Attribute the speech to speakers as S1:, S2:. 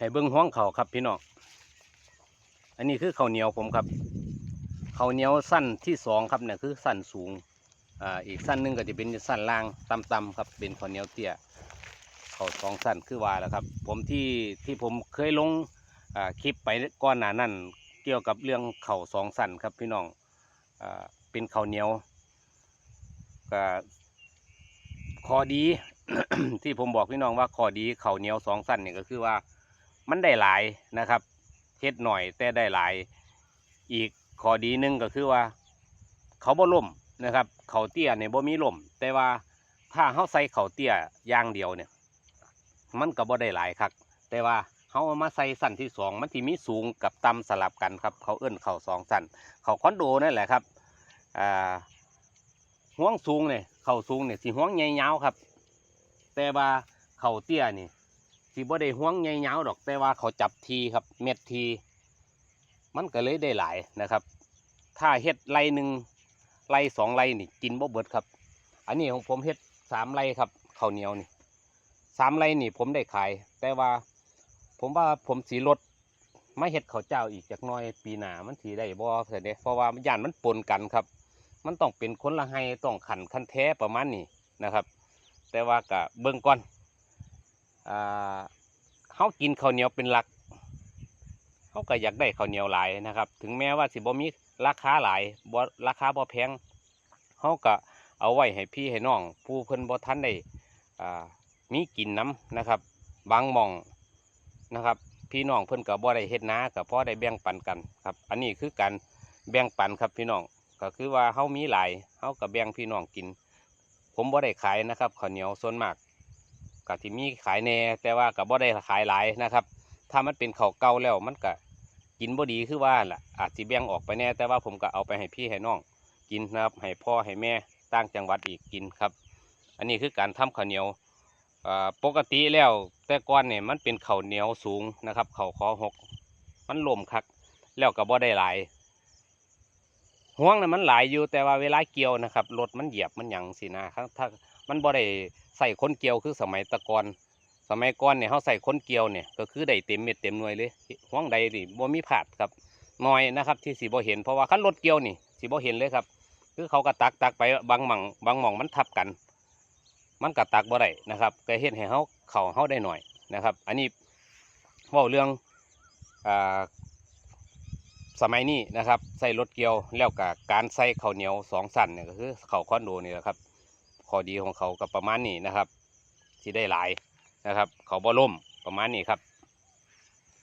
S1: ให้เบิ้งห้วงเขาครับพี่น้อง อันนี้คือข้าวเหนียวผมครับข้าวเหนียวสั้นที่สองครับเนี่ยคือสั้นสูง อ่า อีกสั้นหนึงก็จะเป็นสั้นล่างต่ำๆครับ เป็นข้าวเหนียวเตี้ย เขาสองสั้นคือว่าแล้วครับ ผมที่ที่ผมเคยลง อ่า คลิปไปก่อนหนานั้นเกี่ยวกับเรื่องเข่าสองสั้นครับพี่น้อง อ่า เป็นข้าวเหนียวก็ข้อดีที่ผมบอกพี่น้องว่าข้อดีข้าวเหนียวสองสั้นเนี่ยก็คือว่า มันได้หลายนะครับเฮ็ดหน่อยแต่ได้หลาย อีกข้อดีหนึ่งก็คือว่า เขาบ่ล่มนะครับ เขาเตี้ยเนี่ยบ่มีล่ม แต่ว่าถ้าเขาใส่เขาเตี้ยอย่างเดียวเนี่ย มันก็บ่ได้หลายครับแต่ว่าเขาเอามาใส่สั้นที่สองมันที่มีสูงกับต่ำสลับกันครับ เขาเอื้นเขาสองสั้นเขาคอนโดนั่นแหละครับอ่าห่วงสูงเนี่ยเขาสูงเนี่ยสีห่วงใหญ่ยาวครับ แต่ว่าเขาเตี้ยนี่ สีบ่ได้ห่วงใหญ่ยาวดอกแต่ว่าเขาจับทีครับ เม็ดที มันก็เลยได้หลายนะครับ ถ้าเฮ็ดไรหนึ่งไรสองไรนี่กินบ่เบิดครับ อันนี้ของผมเฮ็ดสามไรครับข้าวเหนียวนี่สามไรนี่ผมได้ขาย แต่ว่า ผมว่าผมสีลดไม่เฮ็ดข้าวเจ้าอีกจากน้อยปีหนามันสีได้บ่เสด็จเพราะว่าย่านมันปนกันครับ มันต้องเป็นคนละให้ต้องขันขั้นแท้ประมาณนี้นะครับ แต่ว่ากะเบิ่งก่อน เฮากินข้าวเหนียวเป็นหลักเขาก็อยากได้ข้าวเหนียวหลายนะครับ ถึงแม้ว่าสิบ่มีราคาหลายบ่ราคาบ่แพงเขาก็เอาไว้ให้พี่ให้น้อง ผู้เพิ่นบ่ทันได้มีกินน้ำนะครับ บางมองนะครับ พี่น้องเพิ่นก็บ่ได้เฮ็ดนาก็พอได้แบ่งปันกันครับ อันนี้คือการแบ่งปันครับพี่น้องก็คือว่าเฮามีหลายเฮาก็แบ่งพี่น้องกิน ผมบ่ได้ขายนะครับข้าวเหนียวส่วนมาก ก็ที่มีขายแน่แต่ว่าก็บ่ได้ขายหลายนะครับ ถ้ามันเป็นข้าวเก่าแล้วมันก็กินบ่ดีคือว่าล่ะอาจสิแบ่งออกไปแน่แต่ว่าผมก็เอาไปให้พี่ให้น้องกินนะครับให้พ่อให้แม่ต่างจังหวัดอีกกินครับ อันนี้คือการทำข้าวเหนียวปกติแล้วแต่ก่อนเนี่ยมันเป็นข้าวเหนียวสูงนะครับข้าวคอหกมันลมคักแล้วก็บ่ได้หลายห่วงน่ะมันหลายอยู่แต่ว่าเวลาเกี่ยวนะครับรถมันเหยียบมันหยังสินะครับถ้า มันบ่ได้ใส่คนเกี่ยวคือสมัยตะกอนสมัยก่อนเนี่ยเขาใส่คนเกลียวเนี่ยก็คือได้เต็มเม็ดเต็มหน่วยเลยห่วงใดนี่บ่มีผาดครับน้อยนะครับ ที่สีบ่เห็นเพราะว่าคันรถเกลียวนี่สีบ่เห็นเลยครับ คือเขาก็ตักตักไปบางหม่องบางหม่องมันทับกัน มันก็ตักบ่ได้นะครับก็เฮ็ดให้เขาเข่าเขาได้หน่อยนะครับ อันนี้ว่าเรื่องอ่าสมัยนี้นะครับใส่รถเกลียวแล้วกับการใส่ข้าวเหนียวสองสันเนี่ยก็คือข้าวคอนโดนี่แหละครับ ข้อดีของเขาก็ประมาณนี้นะครับที่ได้หลายนะครับ เขาบ่ล่มประมาณนี้ครับ